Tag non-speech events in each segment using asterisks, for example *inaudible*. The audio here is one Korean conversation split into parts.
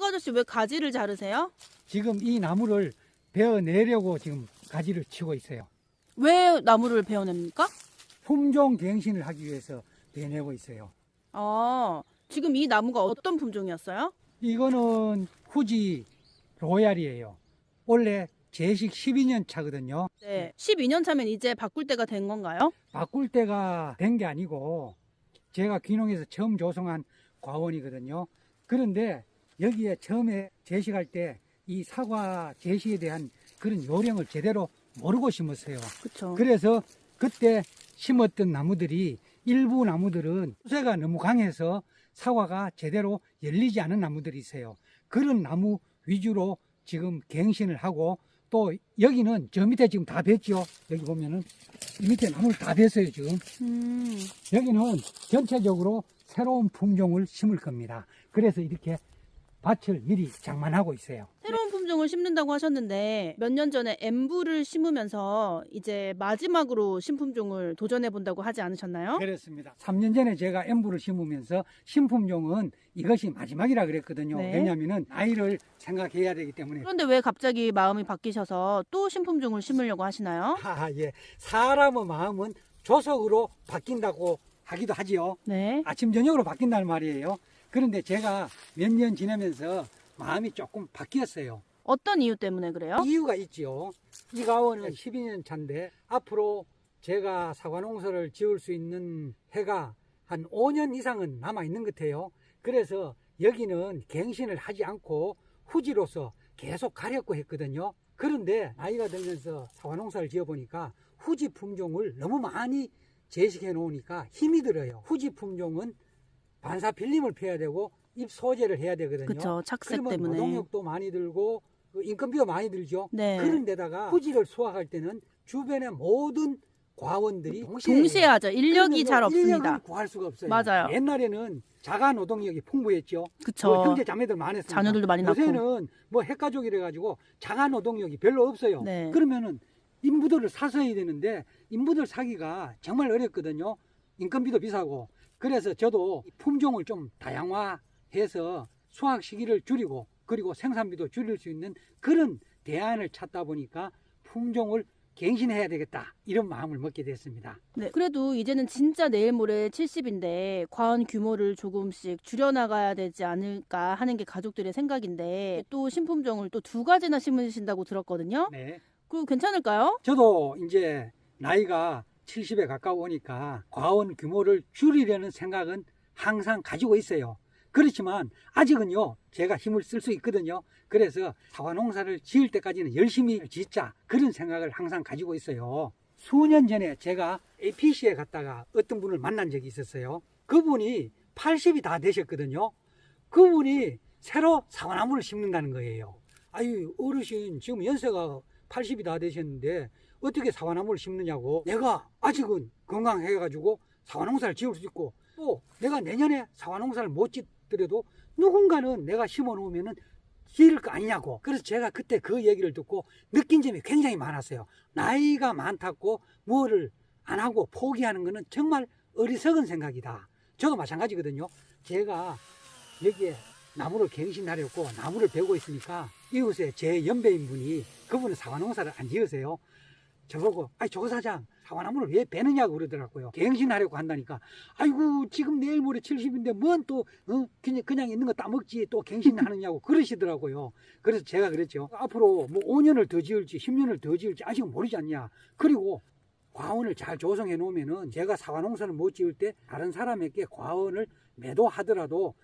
사과 아저씨 왜 가지를 자르세요? 지금 이 나무를 베어내려고 지금 가지를 치고 있어요. 왜 나무를 베어냅니까? 품종 갱신을 하기 위해서 베내고 있어요. 아, 지금 이 나무가 어떤 품종이었어요? 이거는 후지 로얄이에요. 원래 제식 12년 차거든요. 네. 12년 차면 이제 바꿀 때가 된 건가요? 바꿀 때가 된 게 아니고 제가 귀농에서 처음 조성한 과원이거든요. 그런데 여기에 처음에 제식할 때 이 사과 제식에 대한 그런 요령을 제대로 모르고 심었어요. 그쵸. 그래서 그때 심었던 나무들이 일부 나무들은 수세가 너무 강해서 사과가 제대로 열리지 않은 나무들이 있어요. 그런 나무 위주로 지금 갱신을 하고 또 여기는 저 밑에 지금 다 뱄죠. 여기 보면은 이 밑에 나무를 다 뱄어요 지금. 음, 여기는 전체적으로 새로운 품종을 심을 겁니다. 그래서 이렇게 밭을 미리 장만하고 있어요. 새로운 품종을 심는다고 하셨는데 몇 년 전에 엠부를 심으면서 이제 마지막으로 신품종을 도전해 본다고 하지 않으셨나요? 그렇습니다. 3년 전에 제가 엠부를 심으면서 신품종은 이것이 마지막이라 그랬거든요. 네. 왜냐하면 나이를 생각해야 되기 때문에. 그런데 왜 갑자기 마음이 바뀌셔서 또 신품종을 심으려고 하시나요? *laughs* 아, 예. 사람의 마음은 조석으로 바뀐다고 하기도 하지요. 네. 아침 저녁으로 바뀐다는 말이에요. 그런데 제가 몇 년 지나면서 마음이 조금 바뀌었어요. 어떤 이유 때문에 그래요? 이유가 있지요. 이 가원은 12년 차인데 앞으로 제가 사과 농사를 지을 수 있는 해가 한 5년 이상은 남아 있는 것 같아요. 그래서 여기는 갱신을 하지 않고 후지로서 계속 가려고 했거든요. 그런데 나이가 들면서 사과 농사를 지어 보니까 후지 품종을 너무 많이 제식해 놓으니까 힘이 들어요. 후지 품종은 반사 필름을 펴야 되고 잎 소재를 해야 되거든요. 그쵸. 착색 때문에. 노동력도 많이 들고 그 인건비가 많이 들죠. 네. 그런데다가 후지를 수확할 때는 주변의 모든 과원들이 동시에, 동시에 하죠. 인력이 잘 없습니다. 구할 수가 없어요. 맞아요. 옛날에는 자가 노동력이 풍부했죠. 그쵸. 뭐 형제 자매들 많았으니까. 자녀들도 많이 낳고. 요새는 뭐 핵가족이래 가지고 자가 노동력이 별로 없어요. 네. 그러면은 인부들을 사서야 되는데 인부들 사기가 정말 어렵거든요. 인건비도 비싸고. 그래서 저도 품종을 좀 다양화해서 수확 시기를 줄이고 그리고 생산비도 줄일 수 있는 그런 대안을 찾다 보니까 품종을 갱신해야 되겠다 이런 마음을 먹게 됐습니다. 네. 그래도 이제는 진짜 내일 모레 70인데 과원 규모를 조금씩 줄여나가야 되지 않을까 하는 게 가족들의 생각인데 또 신품종을 또 두 가지나 심으신다고 들었거든요. 네. 그거 괜찮을까요? 저도 이제 나이가 70에 가까우니까 과원 규모를 줄이려는 생각은 항상 가지고 있어요. 그렇지만 아직은요, 제가 힘을 쓸 수 있거든요. 그래서 사과 농사를 지을 때까지는 열심히 짓자. 그런 생각을 항상 가지고 있어요. 수년 전에 제가 APC에 갔다가 어떤 분을 만난 적이 있었어요. 그분이 80이 다 되셨거든요. 그분이 새로 사과나무를 심는다는 거예요. 아유, 어르신, 지금 연세가 80이 다 되셨는데 어떻게 사과나무를 심느냐고. 내가 아직은 건강해가지고 사과농사를 지을 수 있고 또 내가 내년에 사과농사를 못 짓더라도 누군가는 내가 심어 놓으면 은 지을 거 아니냐고. 그래서 제가 그때 그 얘기를 듣고 느낀 점이 굉장히 많았어요. 나이가 많다고 뭐를 안 하고 포기하는 거는 정말 어리석은 생각이다. 저도 마찬가지거든요. 제가 여기에 나무를 갱신하려고 나무를 베고 있으니까 이웃에 제 연배인 분이 그분은 사과농사를 안 지으세요. 저보고 아이 조 사장 사과나무를 왜 베느냐고 그러더라고요. 갱신하려고 한다니까. 아이고 지금 내일 모레 70인데 뭔또 어? 그냥 그냥 있는 거 따먹지 또 갱신하느냐고 *laughs* 그러시더라고요. 그래서 제가 그랬죠. 앞으로 뭐 5년을 더 지을지 10년을 더 지을지 아직 모르지 않냐. 그리고 과원을 잘 조성해 놓으면은 제가 사과 농사를 못 지을 때 다른 사람에게 과원을 매도하더라도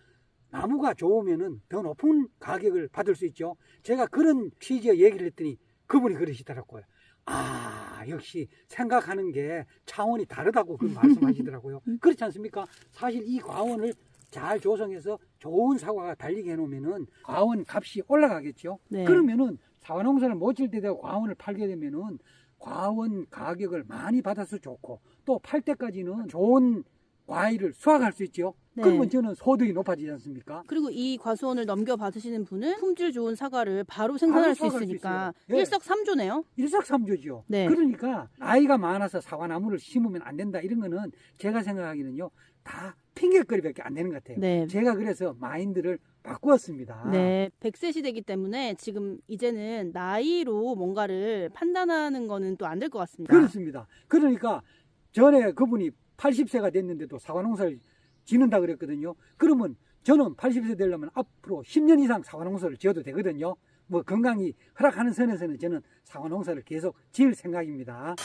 나무가 좋으면은 더 높은 가격을 받을 수 있죠. 제가 그런 취지의 얘기를 했더니 그분이 그러시더라고요. 아, 역시 생각하는 게 차원이 다르다고 그 말씀하시더라고요. *laughs* 그렇지 않습니까? 사실 이 과원을 잘 조성해서 좋은 사과가 달리게 해놓으면은 과원 값이 올라가겠죠. 네. 그러면은 사과 농사를 못질 때 과원을 팔게 되면은 과원 가격을 많이 받아서 좋고 또 팔 때까지는 좋은 과일을 수확할 수 있죠. 네. 그러면 저는 소득이 높아지지 않습니까? 그리고 이 과수원을 넘겨 받으시는 분은 품질 좋은 사과를 바로 생산할 수 수확할 수 있으니까 있어요. 예. 일석삼조네요. 일석삼조죠. 네. 그러니까 나이가 많아서 사과나무를 심으면 안 된다 이런 거는 제가 생각하기는요 다 핑계거리밖에 안 되는 것 같아요. 네. 제가 그래서 마인드를 바꾸었습니다. 네, 100세 시대이기 때문에 지금 이제는 나이로 뭔가를 판단하는 거는 또 안 될 것 같습니다. 그렇습니다. 그러니까 전에 그분이 80세가 됐는데도 사과 농사를 지는다 그랬거든요. 그러면 저는 80세 되려면 앞으로 10년 이상 사과 농사를 지어도 되거든요. 뭐 건강이 허락하는 선에서는 저는 사과 농사를 계속 지을 생각입니다.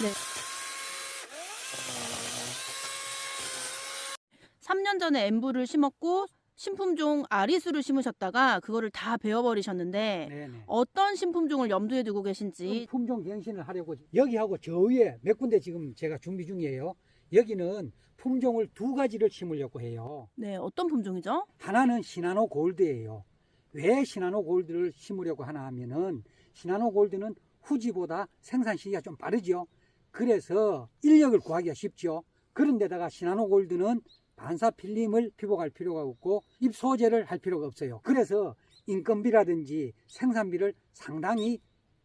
3년 전에 엠부를 심었고 신품종 아리수를 심으셨다가 그거를 다 베어버리셨는데 네네. 어떤 신품종을 염두에 두고 계신지 품종 갱신을 하려고 여기하고 저 위에 몇 군데 지금 제가 준비 중이에요. 여기는 품종을 두 가지를 심으려고 해요. 네, 어떤 품종이죠? 하나는 시나노 골드예요. 왜 시나노 골드를 심으려고 하나 하면은 시나노 골드는 후지보다 생산 시기가 좀 빠르죠. 그래서 인력을 구하기가 쉽죠. 그런데다가 시나노 골드는 반사 필름을 피복할 필요가 없고 입 소재를 할 필요가 없어요. 그래서 인건비라든지 생산비를 상당히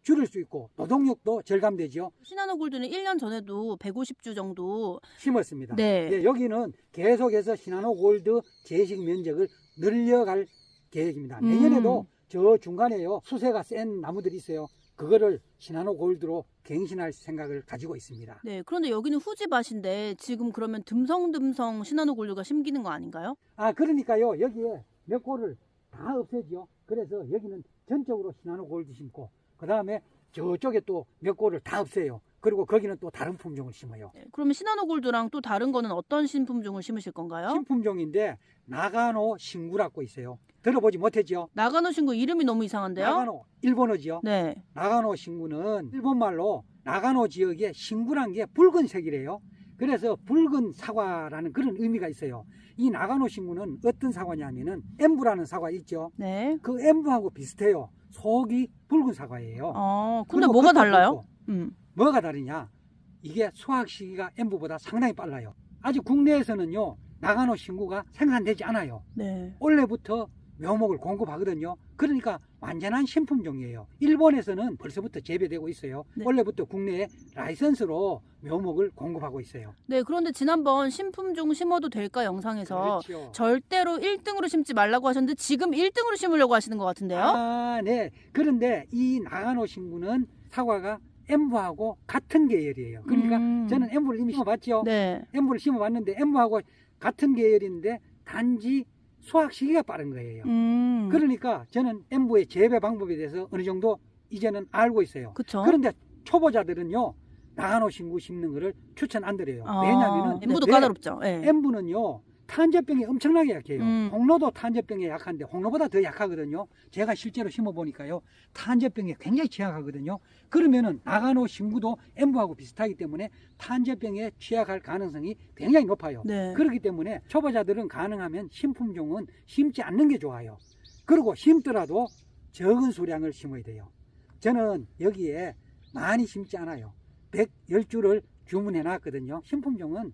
줄일 수 있고 노동력도 절감되죠. 시나노 골드는 1년 전에도 150주 정도 심었습니다. 네. 예, 여기는 계속해서 시나노 골드 제식 면적을 늘려갈 계획입니다. 음. 내년에도 저 중간에요 수세가 센 나무들이 있어요. 그거를 시나노 골드로 갱신할 생각을 가지고 있습니다. 네, 그런데 여기는 후지밭인데 지금 그러면 듬성듬성 시나노 골드가 심기는 거 아닌가요? 아 그러니까요 여기에 몇 골을 다 없애죠. 그래서 여기는 전적으로 시나노 골드 심고 그 다음에 저쪽에 또 몇 골을 다 없애요. 그리고 거기는 또 다른 품종을 심어요. 네, 그러면 시나노 골드랑 또 다른 거는 어떤 신품종을 심으실 건가요? 신품종인데 나가노 신구라고 있어요. 들어보지 못했죠? 나가노 신구 이름이 너무 이상한데요? 나가노 일본어지요. 네. 나가노 신구는 일본말로 나가노 지역의 신구란 게 붉은색이래요. 그래서 붉은 사과라는 그런 의미가 있어요. 이 나가노 신구는 어떤 사과냐면은 엠부라는 사과 있죠. 네. 그 엠부하고 비슷해요. 속이 붉은 사과예요. 어, 근데 그리고 뭐가 달라요? 붉고. 음. 뭐가 다르냐? 이게 수확 시기가 엠부보다 상당히 빨라요. 아직 국내에서는요 나가노 신구가 생산되지 않아요. 네. 올해부터 묘목을 공급하거든요. 그러니까 완전한 신품 종이에요. 일본에서는 벌써부터 재배되고 있어요. 네. 올해부터 국내에 라이선스로 묘목을 공급하고 있어요. 네, 그런데 지난번 신품 종 심어도 될까 영상에서 그렇죠. 절대로 1등으로 심지 말라고 하셨는데 지금 1등으로 심으려고 하시는 것 같은데요? 아, 네. 그런데 이 나가노 신구는 사과가 엠부하고 같은 계열이에요. 그러니까 음. 저는 엠부를 이미 심어봤죠. 네. 엠부를 심어봤는데 엠부하고 같은 계열인데 단지 수확 시기가 빠른 거예요. 음. 그러니까 저는 엠부의 재배 방법에 대해서 어느 정도 이제는 알고 있어요. 그쵸. 그런데 초보자들은요 나가노 신구 심는 거를 추천 안 드려요. 아, 왜냐하면은 엠부도 왜? 까다롭죠. 네. 엠부는요 탄저병이 엄청나게 약해요. 음. 홍로도 탄저병에 약한데 홍로보다 더 약하거든요. 제가 실제로 심어 보니까요 탄저병에 굉장히 취약하거든요. 그러면은 나가노 신구도 엠부하고 비슷하기 때문에 탄저병에 취약할 가능성이 굉장히 높아요. 네. 그렇기 때문에 초보자들은 가능하면 신품종은 심지 않는 게 좋아요. 그리고 심더라도 적은 수량을 심어야 돼요. 저는 여기에 많이 심지 않아요. 110주를 주문해 놨거든요. 신품종은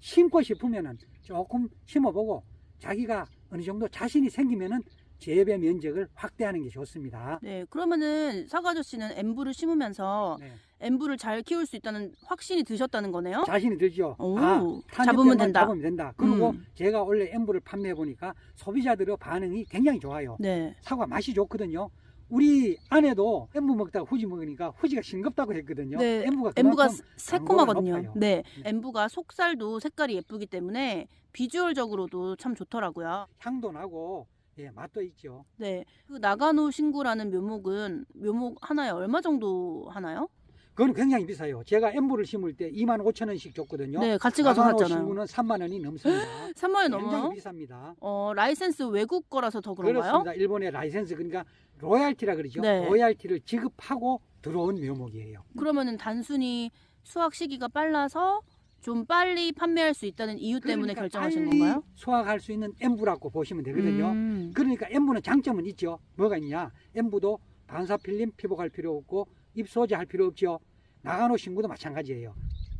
심고 싶으면은 조금 심어보고 자기가 어느 정도 자신이 생기면은 재배 면적을 확대하는 게 좋습니다. 네, 그러면은 사과 아저씨는 엠부를 심으면서 네. 엠부를 잘 키울 수 있다는 확신이 드셨다는 거네요? 자신이 들죠. 오, 아, 잡으면 된다. 잡으면 된다. 그리고 음. 제가 원래 엠부를 판매해 보니까 소비자들의 반응이 굉장히 좋아요. 네. 사과 맛이 좋거든요. 우리 아내도 엠부 먹다가 후지 먹으니까 후지가 싱겁다고 했거든요. 네, 엠부가 엠부가 새콤하거든요. 네. 네. 엠부가 속살도 색깔이 예쁘기 때문에 비주얼적으로도 참 좋더라고요. 향도 나고 예, 맛도 있죠. 네. 그 나가노 신구라는 묘목은 묘목 하나에 얼마 정도 하나요? 그건 굉장히 비싸요. 제가 엠부를 심을 때 2만 5천 원씩 줬거든요. 네, 같이 샀잖아요. 신구는 3만 원이 넘습니다. *laughs* 3만 원 굉장히 넘어요? 비쌉니다. 어, 라이센스 외국 거라서 더 그런가요? 그렇습니다. 일본의 라이센스 그러니까 로얄티라 그러죠. 네. 로얄티를 지급하고 들어온 묘목이에요. 그러면은 단순히 수확 시기가 빨라서 좀 빨리 판매할 수 있다는 이유 때문에 그러니까 결정하신 빨리 건가요? 수확할 수 있는 엠부라고 보시면 되거든요. 음. 그러니까 엠부는 장점은 있죠. 뭐가 있냐? 엠부도 반사 필름 피복할 필요 없고 입소재 할 필요 없죠. 나가노 신구도 마찬가지예요.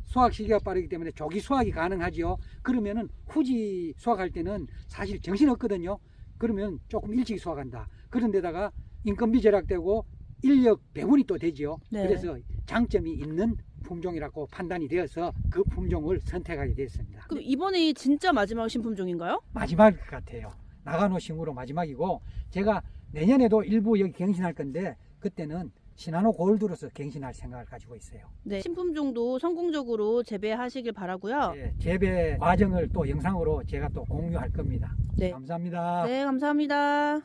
수확 시기가 빠르기 때문에 조기 수확이 가능하지요. 그러면은 후지 수확할 때는 사실 정신 없거든요. 그러면 조금 일찍 수확한다. 그런데다가 인건비 절약되고 인력 배분이 또 되지요. 네. 그래서 장점이 있는 품종이라고 판단이 되어서 그 품종을 선택하게 됐습니다. 그럼 이번이 진짜 마지막 신품종인가요? 마지막 것 같아요. 나가노 식물로 마지막이고 제가 내년에도 일부 여기 갱신할 건데 그때는 시나노 골드로서 갱신할 생각을 가지고 있어요. 네. 신품종도 성공적으로 재배하시길 바라고요. 예, 재배 과정을 또 영상으로 제가 또 공유할 겁니다. 네. 감사합니다. 네, 감사합니다.